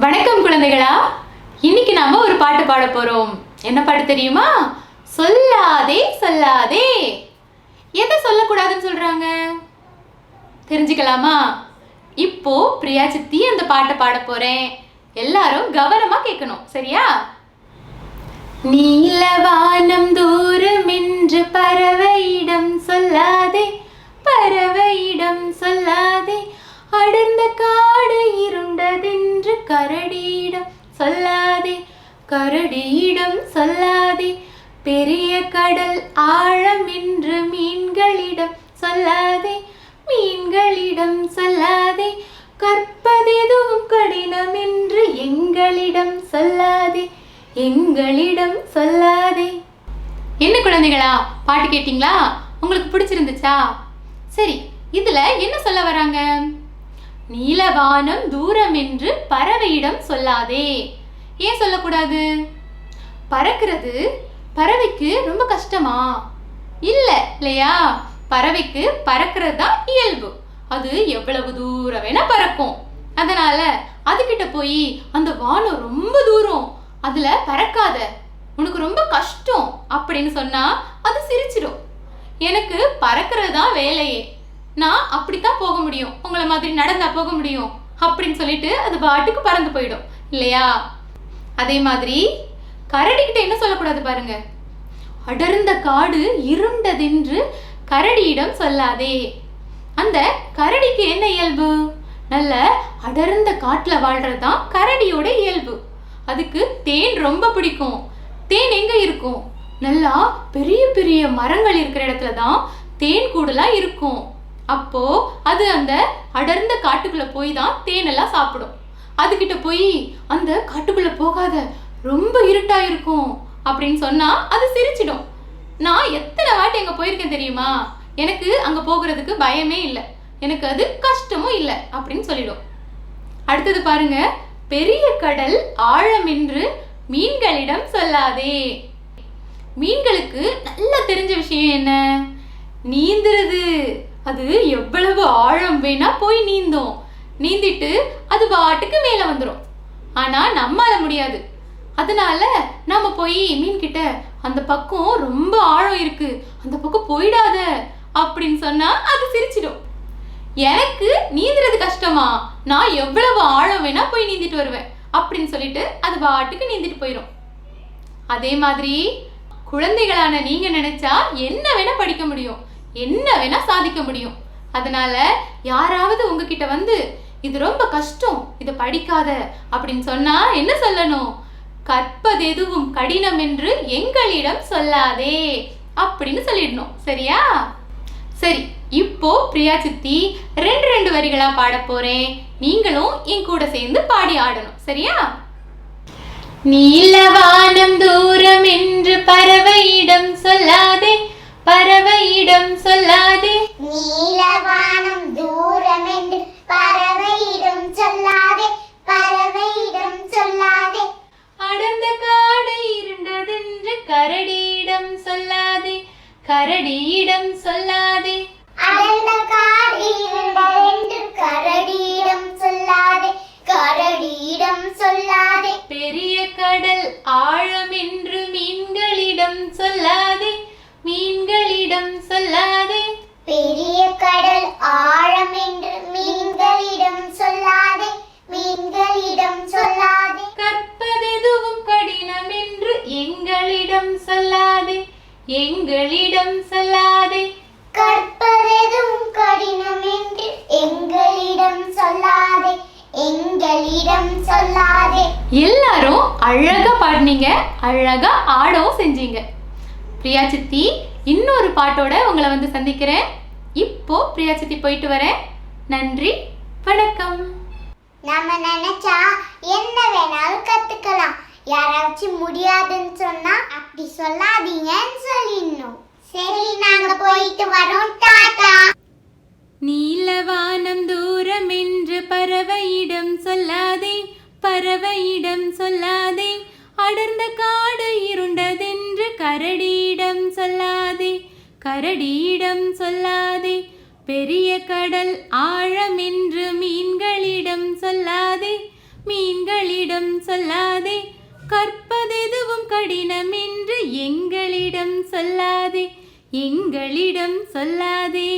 வணக்கம் குழந்தைகளா. இன்னைக்கு நாம ஒரு பாட்டு பாட போறோம். என்ன பாட்டு தெரியுமா? சொல்லாதே சொல்லாதே. எதை சொல்லக்கூடாதுன்னு சொல்றாங்க? தெரிஞ்சுக்கலாமா? இப்போ பிரியா சித்தி அந்த பாட்டை பாட போறேன். எல்லாரும் கவனமா கேட்கணும். சரியா? நீலவானம் தூரம் என்று பறவையிடம் சொல்லாதே. பறவையிடம் சொல்லாதே. கரடியிடம் சொல்லாதே கரடியிடம் சொல்லாதே. பெரிய கடல் ஆழம் என்று மீன்களிடம் சொல்லாதே மீன்களிடம் சொல்லாதே. கற்பதெதுவும் கடினம் என்று எங்களிடம் சொல்லாதே எங்களிடம் சொல்லாதே. என்ன குழந்தைகளா பாட்டு கேட்டிங்களா? உங்களுக்கு பிடிச்சிருந்துச்சா? சரி இதுல என்ன சொல்ல வராங்க? நீலவானம் தூரம் என்று பறவையிடம் சொல்லாதே. ஏன் சொல்லக்கூடாது? பறக்கிறது பறவைக்கு ரொம்ப கஷ்டமா? இல்ல இல்லையா? பறவைக்கு பறக்கிறது தான் இயல்பு. அது எவ்வளவு தூரம் வேணா பறக்கும். அதனால அதுகிட்ட போய் அந்த வானம் ரொம்ப தூரம். அதுல பறக்காத. உனக்கு ரொம்ப கஷ்டம் அப்படின்னு சொன்னா அது சிரிச்சிடும். எனக்கு பறக்கிறது தான் வேலையே. நான் அப்படித்தான் போக முடியும். உங்களை மாதிரி நடந்தா போக முடியும். அப்படின்னு சொல்லிட்டு அது பாட்டுக்கு பறந்து போயிடும். இல்லையா? அதே மாதிரி கரடிக்கிட்ட என்ன சொல்லக்கூடாது பாருங்க. அடர்ந்த காடு இருண்டதென்று கரடியிடம் சொல்லாதே. அந்த கரடிக்கு என்ன இயல்பு? நல்ல அடர்ந்த காட்டில் வாழ்கிறது தான் கரடியோட இயல்பு. அதுக்கு தேன் ரொம்ப பிடிக்கும். தேன் எங்கே இருக்கும்? நல்லா பெரிய பெரிய மரங்கள் இருக்கிற இடத்துல தான் தேன் கூடலாம் இருக்கும். அப்போ அது அந்த அடர்ந்த காட்டுக்குள்ள போய் தான் தேனெல்லாம் சாப்பிடும். அதுகிட்ட போய் அந்த காட்டுக்குள்ள போகாத ரொம்ப இருட்டா இருக்கும் அப்படின்னு சொன்னா அது சிரிச்சிடும். நான் எத்தனை வாட்டி அங்க போயிருக்கேன் தெரியுமா? எனக்கு அங்க போகிறதுக்கு பயமே இல்லை. எனக்கு அது கஷ்டமும் இல்லை அப்படின்னு சொல்லிடும். அடுத்தது பாருங்க பெரிய கடல் ஆழம் என்று மீன்களிடம் சொல்லாதே. மீன்களுக்கு நல்லா தெரிஞ்ச விஷயம் என்ன? நீந்துறது. அது எவ்வளவு ஆழம் வேணா போய் நீந்தும். நீந்திட்டு அது பாட்டுக்கு மேலே வந்துடும் ஆனா நம்மால முடியாது. அதனால நம்ம போய் மீன் கிட்ட அந்த பக்கம் ரொம்ப ஆழம் இருக்கு. அந்த பக்கம் போயிடாத. அப்படின்னு சொன்னா அது சிரிச்சிடும். எனக்கு நீந்துறது கஷ்டமா? நான் எவ்வளவு ஆழம் வேணா போய் நீந்திட்டு வருவேன். அப்படின்னு சொல்லிட்டு அது பாட்டுக்கு நீந்திட்டு போயிடும் அதே மாதிரி குழந்தைகளான நீங்க நினைச்சா என்ன வேணா படிக்க முடியும். என்ன வேணா சாதிக்க முடியும். அதனால யாராவது உங்ககிட்ட வந்து இது ரொம்ப கஷ்டம் இதை படிக்காத அப்படின்னு சொன்னா என்ன சொல்லணும்? கற்பதெதுவும் கடினம் என்று எங்களிடம் சொல்லாதே அப்படின்னு சொல்லிடணும். சரியா? சரி இப்போ பிரியா சித்தி ரெண்டு ரெண்டு வரிகளா பாட போறேன். நீங்களும் என் கூட சேர்ந்து பாடி ஆடணும். சரியா? நீலவானம் தூரம் என்று பறவையிடம் சொல்லாதே. பறவையிடம் சொல்லாதே. நீலவானம் தூரம் என்று பறவையிடம் சொல்லாதே பறவையிடம் சொல்லாதே. அடர்ந்த காடு இருண்டதென்று கரடியிடம் சொல்லாதே கரடியிடம் சொல்லாதே. அடர்ந்த காடு இருண்டதென்று கரடியிடம் சொல்லாதே கரடியிடம் சொல்லாதே. பெரிய கடல் ஆழம் என்று மீன்களிடம் சொல்லாதே. எங்களிடம் சொல்லாதே எங்களிடம் சொல்லாதே. கற்பதெதும் கடினம் என்று எங்களிடம் சொல்லாதே எங்களிடம் சொல்லாதே. எல்லாரும் அழகா பாடினீங்க அழகா ஆடவும் செஞ்சீங்க. பிரியா சித்தி இன்னொரு பாட்டோட உங்களை வந்து சந்திக்கிறேன். இப்போ பிரியா சித்தி போயிட்டு வரேன். நன்றி வணக்கம். நம்ம நினைச்சா என்ன வேணாலும் கத்துக்கலாம். யாராச்சும் முடியாதுன்னு சொன்னா அப்படி சொல்லாதீங்கன்னு சொல்லிடணும். சரி நாங்க போயிட்டு வரோம் டாடா. நீலவானம் தூரம் என்று பறவையிடம் சொல்லாதே பறவையிடம் சொல்லாதே. அடர்ந்த காடு இருண்டதென்று கரடியிடம் சொல்லாதே கரடியிடம் சொல்லாதே. பெரிய கடல் ஆழம் என்று மீன்களிடம் சொல்லாதே மீன்களிடம் சொல்லாதே. கற்பதெதுவும் கடினம் என்று எங்களிடம் சொல்லாதே எங்களிடம் சொல்லாதே.